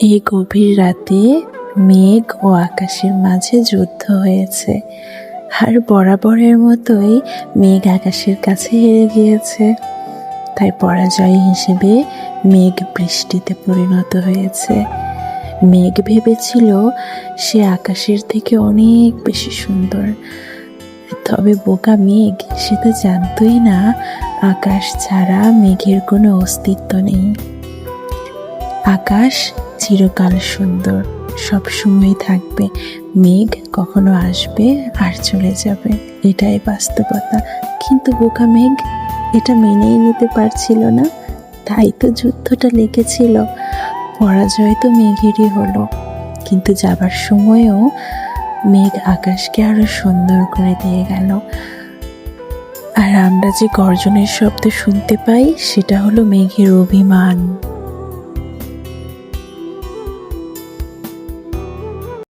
এই গভীর রাতে মেঘ ও আকাশের মাঝে যুদ্ধ হয়েছে। আর বরাবরের মতোই মেঘ আকাশের কাছে হেরে গিয়েছে। তাই পরাজয় হিসেবে মেঘ বৃষ্টিতে পরিণত হয়েছে। মেঘ ভেবেছিল সে আকাশের থেকে অনেক বেশি সুন্দর। তবে বোকা মেঘ, সে তো জানতই না আকাশ ছাড়া মেঘের কোনো অস্তিত্ব নেই। আকাশ চিরকাল সুন্দর। সব সময় থাকবে। মেঘ কখনো আসবে আর চলে যাবে। এটাই বাস্তবতা। কিন্তু বোকা মেঘ এটা মেনেই নিতে পারছিল না। তাই তো যুদ্ধটা লেগেছিল। পরাজয় তো মেঘেরই হলো। কিন্তু যাবার সময়ও মেঘ আকাশকে আরও সুন্দর করে দিয়ে গেল। আর আমরা যে গর্জনের শব্দ শুনতে পাই, সেটা হলো মেঘের অভিমান।